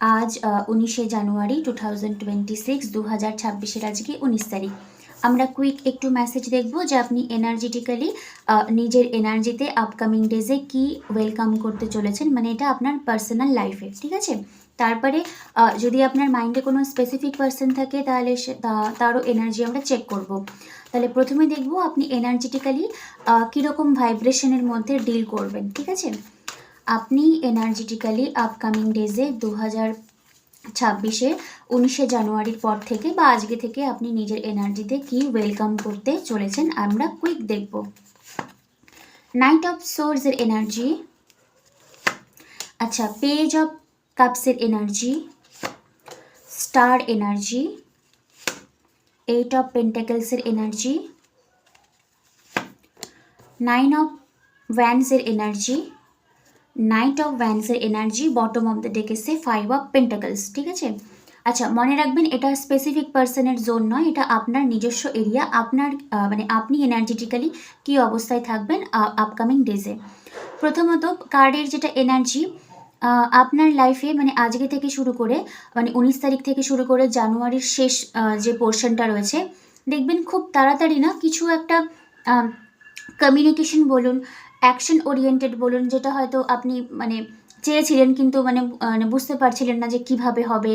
আজ উনিশে January two thousand twenty six দু হাজার ছাব্বিশের আজকে উনিশ তারিখ। আমরা কুইক একটু মেসেজ দেখব যে আপনি এনার্জেটিক্যালি নিজের এনার্জিতে আপকামিং ডেজে কি ওয়েলকাম করতে চলেছেন মানে এটা আপনার পার্সোনাল লাইফে ঠিক আছে? তারপরে যদি আপনার মাইন্ডে কোনো স্পেসিফিক পার্সন থাকে, তাহলে সে তারও এনার্জি আমরা চেক করব। তাহলে প্রথমে দেখব আপনি এনার্জেটিক্যালি কীরকম ভাইব্রেশনের মধ্যে ডিল করবেন, ঠিক আছে? আপনি এনার্জেটিক্যালি আপকামিং ডেজে দু হাজার ছাব্বিশে উনিশে জানুয়ারির পর থেকে বা আজকে থেকে আপনি নিজের এনার্জিতে কি ওয়েলকাম করতে চলেছেন আমরা কুইক দেখব। নাইট অফ সোর্সের এনার্জি আচ্ছা page of কাপসের energy star energy eight of পেন্টাকেলসের energy nine of ভ্যান্সের এনার্জি নাইট অফ ভ্যান্সের এনার্জি বটম অফ দ্য ডেকেসে ফাইভ অফ পেন্টাকলস ঠিক আছে? আচ্ছা মনে রাখবেন এটা স্পেসিফিক পার্সনের জোন নয়, এটা আপনার নিজস্ব এরিয়া আপনার মানে আপনি এনার্জেটিক্যালি কী অবস্থায় থাকবেন আপকামিং ডেজে প্রথমত কার্ডের যেটা এনার্জি আপনার লাইফে মানে আজকে থেকে শুরু করে মানে উনিশ তারিখ থেকে শুরু করে জানুয়ারির শেষ যে পোর্শনটা রয়েছে, দেখবেন খুব তাড়াতাড়ি না কিছু একটা কমিউনিকেশন বলুন অ্যাকশন ওরিয়েন্টেড বলুন, যেটা হয়তো আপনি মানে চেয়েছিলেন কিন্তু মানে মানে বুঝতে পারছিলেন না যে কীভাবে হবে।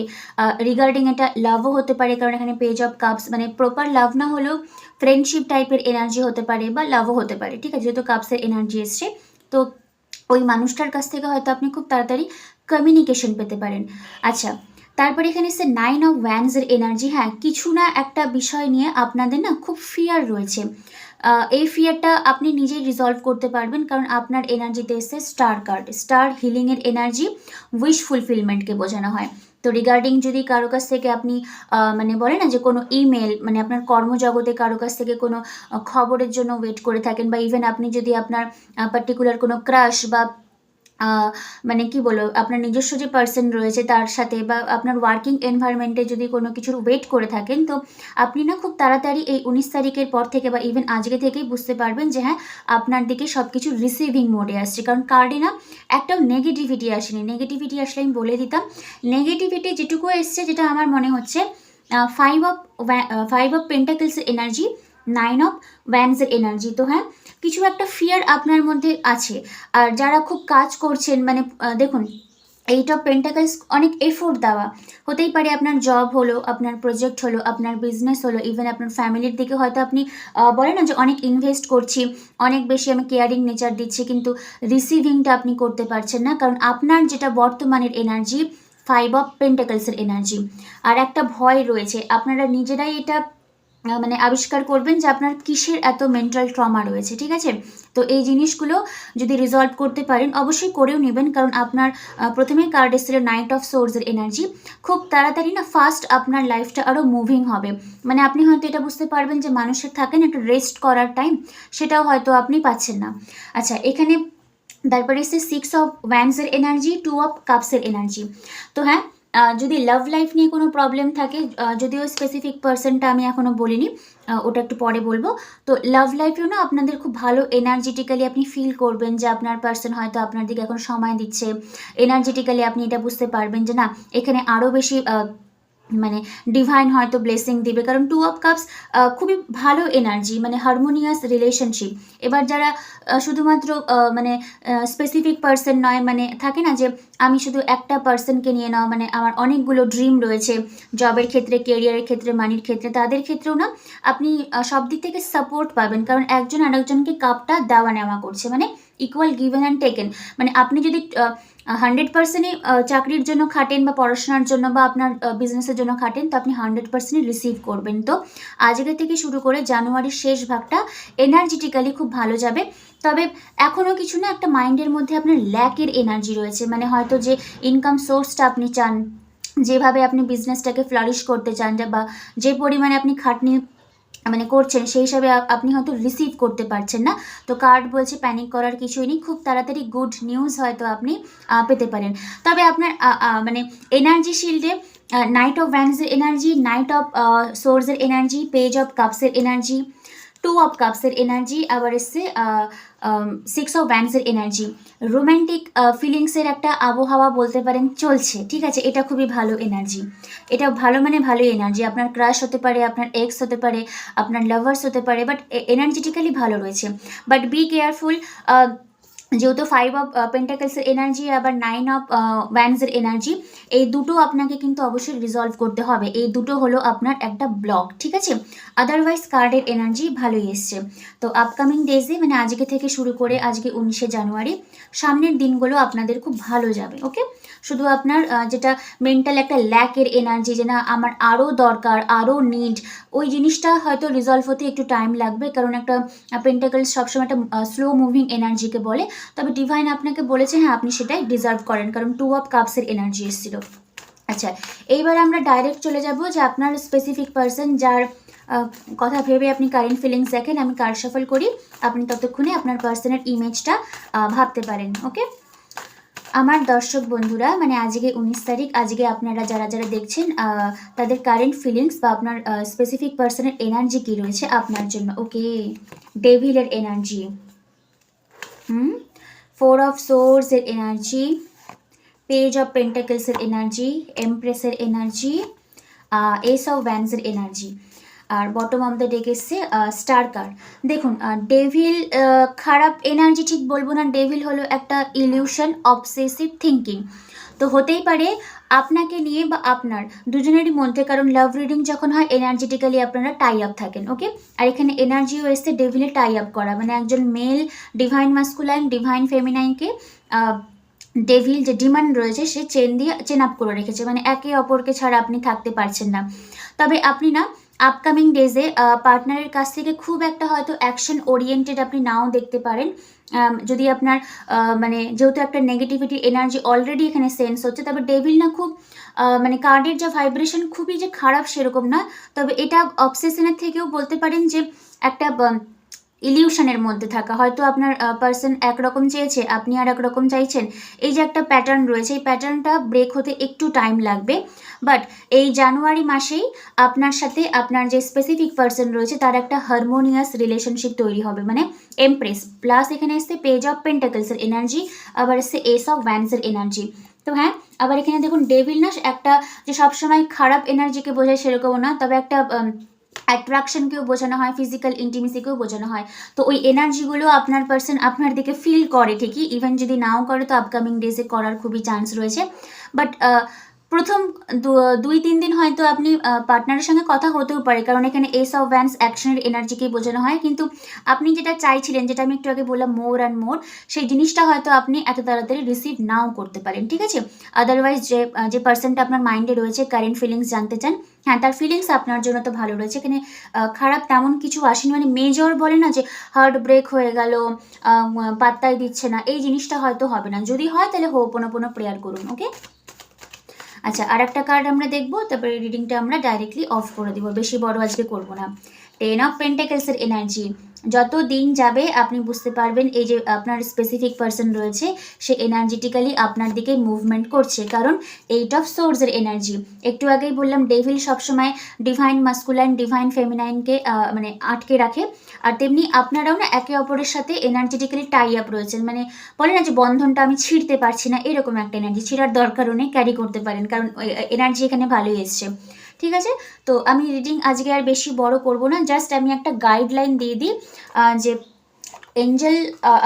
রিগার্ডিং এটা লাভও হতে পারে, কারণ এখানে পেজ অফ কাপস মানে প্রপার লাভ না হলেও ফ্রেন্ডশিপ টাইপের এনার্জি হতে পারে বা লাভও হতে পারে, ঠিক আছে? যেহেতু কাপসের এনার্জি এসছে, তো ওই মানুষটার কাছ থেকে হয়তো আপনি খুব তাড়াতাড়ি কমিউনিকেশন পেতে পারেন। আচ্ছা তারপরে এখানে এসে নাইন অফ ওয়ান্সের এনার্জি হ্যাঁ কিছু না একটা বিষয় নিয়ে আপনাদের না খুব ফিয়ার রয়েছে। এই ফিয়ারটা আপনি নিজেই রিজলভ করতে পারবেন, কারণ আপনার এনার্জিতে এসছে স্টার কার্ড স্টার হিলিংয়ের এনার্জি উইশ ফুলফিলমেন্টকে বোঝানো হয়। তো রিগার্ডিং যদি কারও কাছ থেকে আপনি মানে বলে না যে কোনো ইমেল মানে আপনার কর্মজগতে কারও কাছ থেকে কোনো খবরের জন্য ওয়েট করে থাকেন, বা ইভেন আপনি যদি আপনার পার্টিকুলার কোনো ক্রাশ বা মানে কি বলব, আপনার নিজস্ব যে পার্সন রয়েছে তার সাথে বা আপনার ওয়ার্কিং এনভায়রনমেন্টে যদি কোনো কিছুর ওয়েট করে থাকেন, তো আপনি না খুব তাড়াতাড়ি এই উনিশ তারিখের পর থেকে বা ইভেন আজকে থেকেই বুঝতে পারবেন যে হ্যাঁ আপনার দিকে সব কিছু রিসিভিং মোডে আসছে। কারণ কার্ডে না একটাও নেগেটিভিটি আসেনি। নেগেটিভিটি আসলে আমি বলে দিতাম নেগেটিভিটি যেটুকু এসছে, যেটা আমার মনে হচ্ছে ফাইভ অফ ফাইভ অফ পেন্টাকেলসের এনার্জি নাইন অফ ভ্যান্সের এনার্জি তো হ্যাঁ কিছু একটা ফিয়ার আপনার মধ্যে আছে। আর যারা খুব কাজ করছেন মানে দেখুন, এইট অফ পেন্টাকেলস অনেক এফোর্ট দেওয়া। হতেই পারে আপনার জব হলো, আপনার প্রজেক্ট হলো, আপনার বিজনেস হলো ইভেন আপনার ফ্যামিলির দিকে হয়তো আপনি বলে না যে অনেক ইনভেস্ট করছি, অনেক বেশি আমি কেয়ারিং নেচার দিচ্ছি, কিন্তু রিসিভিংটা আপনি করতে পারছেন না, কারণ আপনার যেটা বর্তমানের এনার্জি ফাইভ অফ পেন্টাকেলসের এনার্জি আর একটা ভয় রয়েছে, আপনারা নিজেরাই এটা মানে আবিষ্কার করবেন যে আপনার কিসের এত মেন্টাল ট্রমা রয়েছে, ঠিক আছে? তো এই জিনিসগুলো যদি রিজলভ করতে পারেন, অবশ্যই করেও নেবেন, কারণ আপনার প্রথমেই কার্ড এসেছিল নাইট অফ সোর্সের এনার্জি খুব তাড়াতাড়ি না ফার্স্ট আপনার লাইফটা আরও মুভিং হবে। মানে আপনি হয়তো এটা বুঝতে পারবেন যে মানুষের থাকেন একটু রেস্ট করার টাইম সেটাও হয়তো আপনি পাচ্ছেন না। আচ্ছা এখানে তারপরে এসে সিক্স অফ ওয়ান্সের এনার্জি টু অফ কাপসের এনার্জি তো হ্যাঁ যদি লাভ লাইফ নিয়ে কোনো প্রবলেম থাকে যদিও স্পেসিফিক পার্সনটা আমি এখনও বলিনি ওটা একটু পরে বলব। তো লাভ লাইফেও না আপনাদের খুব ভালো এনার্জেটিক্যালি আপনি ফিল করবেন যে আপনার পার্সন হয়তো আপনার দিকে এখন সময় দিচ্ছে। এনার্জেটিক্যালি আপনি এটা বুঝতে পারবেন যে না, এখানে আরও বেশি মানে ডিভাইন হয়তো ব্লেসিং দিবে। কারণ টু অফ কাপস খুবই ভালো এনার্জি মানে হারমোনিয়াস রিলেশনশিপ এবার যারা শুধুমাত্র মানে স্পেসিফিক পার্সন নয় মানে থাকে না যে আমি শুধু একটা পার্সনকে নিয়ে নাও মানে আমার অনেকগুলো ড্রিম রয়েছে জবের ক্ষেত্রে কেরিয়ারের ক্ষেত্রে মানির ক্ষেত্রে, তাদের ক্ষেত্রেও না, আপনি সব দিক থেকে সাপোর্ট পাবেন। কারণ একজন আরেকজনকে কাপটা দেওয়া নেওয়া করছে। মানে ইকুয়াল গিভেন অ্যান্ড টেকেন মানে আপনি যদি হান্ড্রেড পার্সেন্টই চাকরির জন্য খাটেন বা পড়াশোনার জন্য বা আপনার বিজনেসের জন্য খাটেন, তো আপনি হান্ড্রেড পার্সেন্টই রিসিভ করবেন। তো আজকে থেকে শুরু করে জানুয়ারির শেষ ভাগটা এনার্জেটিক্যালি খুব ভালো যাবে। তবে এখনও কিছু না, একটা মাইন্ডের মধ্যে আপনার ল্যাকের এনার্জি রয়েছে। মানে হয়তো যে ইনকাম সোর্সটা আপনি চান, যেভাবে আপনি বিজনেসটাকে ফ্লারিশ করতে চান, বা যে পরিমাণে আপনি খাটনি মানে করছেন, সেই হিসাবে আপনি হয়তো রিসিভ করতে পারছেন না। তো কার্ড বলছে প্যানিক করার কিছুই নেই, খুব তাড়াতাড়ি গুড নিউজ হয়তো আপনি পেতে পারেন। তবে আপনার মানে এনার্জি শিল্ডে নাইট অফ ভ্যান্সের এনার্জি নাইট অফ সোর্সের এনার্জি পেজ অফ কাপসের এনার্জি টু অফ কাপসের এনার্জি আবার এসছে সিক্স অফ ব্যান্ডসের এনার্জি রোম্যান্টিক ফিলিংসের একটা আবহাওয়া বলতে পারেন চলছে, ঠিক আছে? এটা খুবই ভালো এনার্জি এটা ভালো মানে ভালোই এনার্জি আপনার ক্রাশ হতে পারে, আপনার এক্স হতে পারে, আপনার লাভার্স হতে পারে বাট এনার্জিটিক্যালি ভালো রয়েছে। বাট বি কেয়ারফুল যেহেতু ফাইভ অফ পেন্টাকেলসের এনার্জি আবার নাইন অফ ব্যান্ডসের এনার্জি এই দুটো আপনাকে কিন্তু অবশ্যই রিজলভ করতে হবে। এই দুটো হলো আপনার একটা ব্লক ঠিক আছে? আদারওয়াইজ কার্ডের এনার্জি ভালোই এসছে। তো আপকামিং ডেজে মানে আজকে থেকে শুরু করে আজকে উনিশে জানুয়ারি, সামনের দিনগুলো আপনাদের খুব ভালো যাবে ওকে শুধু আপনার যেটা মেন্টাল একটা ল্যাকের এনার্জি যে না আমার আরও দরকার আরও নিড ওই জিনিসটা হয়তো রিজলভ হতে একটু টাইম লাগবে। কারণ একটা পেন্টাকেলস সবসময় একটা স্লো মুভিং এনার্জিকে বলে। তবে ডিভাইন আপনাকে বলেছে হ্যাঁ আপনি সেটাই ডিজার্ভ করেন, কারণ টু অফ কাপসের এনার্জি এসেছিল। আচ্ছা এইবার আমরা ডাইরেক্ট চলে যাব যে আপনার স্পেসিফিক পার্সন যার কথা ভেবে আপনি কারেন্ট ফিলিংস দেখেন, আমি কার সফল করি, আপনি ততক্ষণে আপনার পার্সনের ইমেজটা ভাবতে পারেন ওকে আমার দর্শক বন্ধুরা মানে আজকে উনিশ তারিখ, আজকে আপনারা যারা যারা দেখছেন তাদের কারেন্ট ফিলিংস বা আপনার স্পেসিফিক পার্সনের এনার্জি কি রয়েছে আপনার জন্য ওকে ডেভিলের এনার্জি হুম ফোর অফ সোর্সের এনার্জি পেজ অফ পেন্টাকেলসের এনার্জি এমপ্রেসের এনার্জি এস অফ ভ্যান্সের এনার্জি আর বটম অফ দ্য ডেক এসছে স্টার কার্ড দেখুন ডেভিল খারাপ এনার্জি ঠিক বলব না ডেভিল হলো একটা ইলিউশন অবসেসিভ থিঙ্কিং তো হতেই পারে আপনাকে নিয়ে বা আপনার দুজনেরই মধ্যে, কারণ লাভ রিডিং যখন হয় এনার্জেটিক্যালি আপনারা টাই আপ থাকেন ওকে আর এখানে এনার্জিও এসছে ডেভিলে টাই আপ করা মানে একজন মেল ডিভাইন মাস্কুলাইন ডিভাইন ফেমিনাইনকে ডেভিল যে ডিমান্ড রয়েছে, সে চেন দিয়ে চেন আপ করে রেখেছে মানে একে অপরকে ছাড়া আপনি থাকতে পারছেন না। তবে আপনি না আপকামিং ডেজে পার্টনারের কাছ থেকে খুব একটা হয়তো অ্যাকশন ওরিয়েন্টেড আপনি নাও দেখতে পারেন। যদি আপনার মানে যেহেতু একটা নেগেটিভিটি এনার্জি অলরেডি এখানে সেন্স হচ্ছে, তবে ডেভিল না খুব মানে কার্ডের যা ভাইব্রেশন খুবই যে খারাপ সেরকম না তবে এটা অবসেশনের থেকেও বলতে পারেন যে একটা ইলিউশনের মধ্যে থাকা। হয়তো আপনার পার্সন একরকম চেয়েছে, আপনি আর একরকম চাইছেন। এই যে একটা প্যাটার্ন রয়েছে, এই প্যাটার্নটা ব্রেক হতে একটু টাইম লাগবে। বাট এই জানুয়ারি মাসেই আপনার সাথে আপনার যে স্পেসিফিক পার্সন রয়েছে, তার একটা হারমোনিয়াস রিলেশনশিপ তৈরি হবে। মানে এমপ্রেস প্লাস এখানে এসছে পেজ অফ পেন্টাকলসের এনার্জি আবার এসছে এস অফ ভ্যান্সের এনার্জি তো হ্যাঁ আবার এখানে দেখুন ডেভিল না, একটা যে সবসময় খারাপ এনার্জিকে বোঝায় সেরকমও না, তবে একটা অ্যাট্রাকশনকেও বোঝানো হয় ফিজিক্যাল ইন্টিমেসিকেও বোঝানো হয়। তো ওই এনার্জিগুলো আপনার পার্সন আপনার দিকে ফিল করে ঠিকই। ইভেন যদি নাও করে তো আপকামিং ডেজে করার খুবই চান্স রয়েছে। বাট প্রথম দুই, তিন দিন হয়তো আপনি পার্টনারের সঙ্গে কথা হতেও পারে, কারণ এখানে এস অফ ভ্যান্স অ্যাকশনের এনার্জিকেই বোঝানো হয়। কিন্তু আপনি যেটা চাইছিলেন, যেটা আমি একটু আগে বললাম মোর অ্যান্ড মোর সেই জিনিসটা হয়তো আপনি এত তাড়াতাড়ি রিসিভ নাও করতে পারেন, ঠিক আছে? আদারওয়াইজ যে যে পার্সনটা আপনার মাইন্ডে রয়েছে কারেন্ট ফিলিংস জানতে চান হ্যাঁ তার ফিলিংস আপনার জন্য তো ভালো রয়েছে। এখানে খারাপ তেমন কিছু আসেনি মানে মেজর বলে না যে হার্ট ব্রেক হয়ে গেল পাত্তাই দিচ্ছে না, এই জিনিসটা হয়তো হবে না। যদি হয়, তাহলে হোপোনোপোনো প্রেয়ার করুন ওকে আচ্ছা আর একটা কার্ড আমরা দেখব, তারপরে রিডিংটা আমরা ডাইরেক্টলি অফ করে দিব। বেশি বড় আজকে করব না। টেন অফ পেন্টাকেলসের এনার্জি। যত দিন যাবে, আপনি বুঝতে পারবেন এই যে আপনার স্পেসিফিক পার্সন রয়েছে, সে এনার্জেটিক্যালি আপনার দিকে মুভমেন্ট করছে। কারণ এইট অফ সোর্সের এনার্জি একটু আগেই বললাম ডেভিল সবসময় ডিভাইন মাস্কুলাইন ডিভাইন ফেমিনাইনকে মানে আটকে রাখে। আর তেমনি আপনারাও না একে অপরের সাথে এনার্জেটিক্যালি টাই আপ রয়েছেন। মানে বলে না যে বন্ধনটা আমি ছিঁড়তে পারছি না, এরকম একটা এনার্জি ছিঁড়ার দরকারও নেই ক্যারি করতে পারেন। কারণ এনার্জি এখানে ভালোই এসছে। ঠিক আছে? তো আমি রিডিং আজকে আর বেশি বড় করব না জাস্ট আমি একটা গাইডলাইন দিয়ে দিই যে এঞ্জেল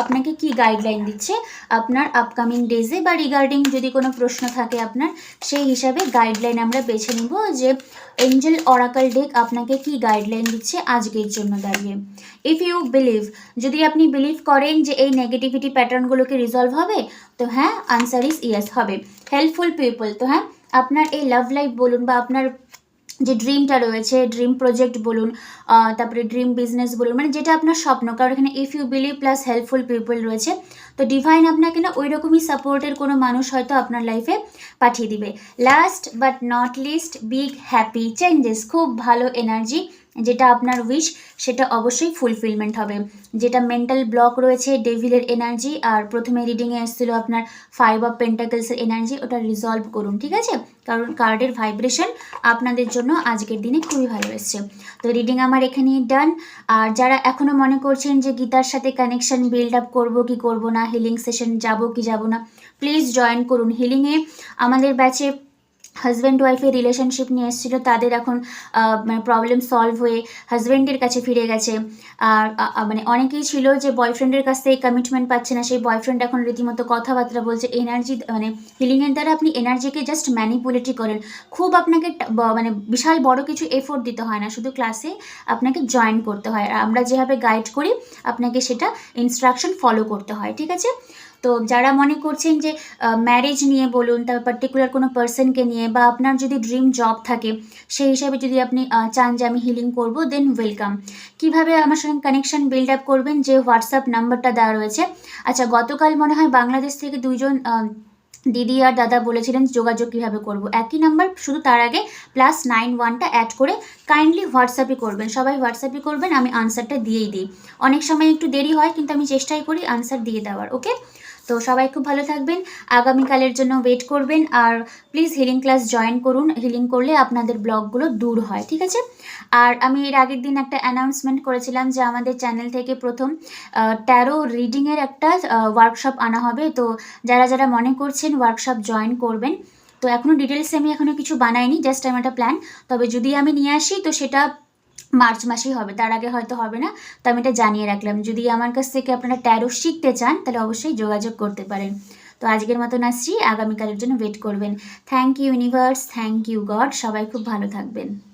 আপনাকে কি গাইডলাইন দিচ্ছে? আপনার আপকামিং ডেজে বা রিগার্ডিং যদি কোনো প্রশ্ন থাকে আপনার, সেই হিসাবে গাইডলাইন আমরা বেছে নিব যে এঞ্জেল অরাকাল ডেক আপনাকে কি গাইডলাইন দিচ্ছে আজকের জন্য দাঁড়িয়ে। ইফ ইউ বিলিভ যদি আপনি বিলিভ করেন যে এই নেগেটিভিটি প্যাটার্নগুলোকে রিজলভ হবে, তো হ্যাঁ আনসার ইজ ইয়েস হবে। হেল্পফুল পিপল তো হ্যাঁ আপনার এই লাভ লাইফ বলুন বা আপনার যে ড্রিমটা রয়েছে ড্রিম প্রজেক্ট বলুন তারপরে ড্রিম বিজনেস বলুন মানে যেটা আপনার স্বপ্ন। কারণ এখানে if you believe plus helpful people রয়েছে। তো ডিভাইন আপনাকে না ওই রকমই সাপোর্টের কোনো মানুষ হয়তো আপনার লাইফে পাঠিয়ে দিবে। Last but not least big happy changes খুব ভালো এনার্জি যেটা আপনার উইশ সেটা অবশ্যই ফুলফিলমেন্ট হবে। যেটা মেন্টাল ব্লক রয়েছে ডেভিলের এনার্জি আর প্রথমে রিডিংয়ে এসেছিল আপনার ফাইভ অফ পেন্টাকেলসের এনার্জি ওটা রিজলভ করুন, ঠিক আছে? কারণ কার্ডের ভাইব্রেশন আপনাদের জন্য আজকের দিনে খুবই ভালো এসছে। তো রিডিং আমার এখানেই ডান আর যারা এখনও মনে করছেন যে গীতার সাথে কানেকশন বিল্ড আপ করব কি করব না হিলিং সেশন যাব কি যাব না প্লিজ জয়েন করুন হিলিংয়ে আমাদের ব্যাচে হাজব্যান্ড ওয়াইফের রিলেশনশিপ নিয়ে এসেছিল, তাদের এখন মানে প্রবলেম সলভ হয়ে হাজব্যান্ডের কাছে ফিরে গেছে। আর মানে অনেকেই ছিল যে বয়ফ্রেন্ডের কাছ থেকে কমিটমেন্ট পাচ্ছে না, সেই বয়ফ্রেন্ড এখন রীতিমতো কথাবার্তা বলছে এনার্জি মানে হিলিংয়ের দ্বারা আপনি এনার্জিকে জাস্ট ম্যানিপুলেটই করেন। খুব আপনাকে মানে বিশাল বড় কিছু এফোর্ট দিতে হয় না, শুধু ক্লাসে আপনাকে জয়েন করতে হয়। আর আমরা যেভাবে গাইড করি, আপনাকে সেটা ইনস্ট্রাকশন ফলো করতে হয়, ঠিক আছে? তো যারা মনে করছেন যে ম্যারেজ নিয়ে বলুন তারপর পার্টিকুলার কোনো পার্সনকে নিয়ে বা আপনার যদি ড্রিম জব থাকে, সেই হিসাবে যদি আপনি চান যে আমি হিলিং করব দেন ওয়েলকাম কীভাবে আমার সঙ্গে কানেকশন বিল্ড আপ করবেন, যে হোয়াটসঅ্যাপ নাম্বারটা দেওয়া রয়েছে। আচ্ছা গতকাল মনে হয় বাংলাদেশ থেকে দুইজন দিদি আর দাদা বলেছিলেন যোগাযোগ কীভাবে করব। একই নাম্বার শুধু তার আগে প্লাস নাইন ওয়ানটা অ্যাড করে কাইন্ডলি হোয়াটসঅ্যাপই করবেন। সবাই হোয়াটসঅ্যাপই করবেন, আমি আনসারটা দিয়েই দিই। অনেক সময় একটু দেরি হয়, কিন্তু আমি চেষ্টাই করি আনসার দিয়ে দেওয়ার ওকে তো সবাই খুব ভালো থাকবেন। আগামীকালের জন্য ওয়েট করবেন আর প্লিজ হিলিং ক্লাস জয়েন করুন। হিলিং করলে আপনাদের ব্লগগুলো দূর হয়, ঠিক আছে? আর আমি এর আগের দিন একটা অ্যানাউন্সমেন্ট করেছিলাম যে আমাদের চ্যানেল থেকে প্রথম ট্যারো রিডিংয়ের একটা ওয়ার্কশপ আনা হবে। তো যারা যারা মনে করছেন ওয়ার্কশপ জয়েন করবেন, তো এখনও ডিটেলসে আমি এখনও কিছু বানাইনি জাস্ট আমি একটা প্ল্যান তবে যদি আমি নিয়ে আসি, তো সেটা মার্চ মাসেই হবে, তার আগে হয়তো হবে না। তো আমি এটা জানিয়ে রাখলাম, যদি আমার কাছ থেকে আপনারা ট্যারো শিখতে চান, তাহলে অবশ্যই যোগাযোগ করতে পারেন। তো আজকের মতন আসছি, আগামীকালের জন্য ওয়েট করবেন। Thank you universe thank you God সবাই খুব ভালো থাকবেন।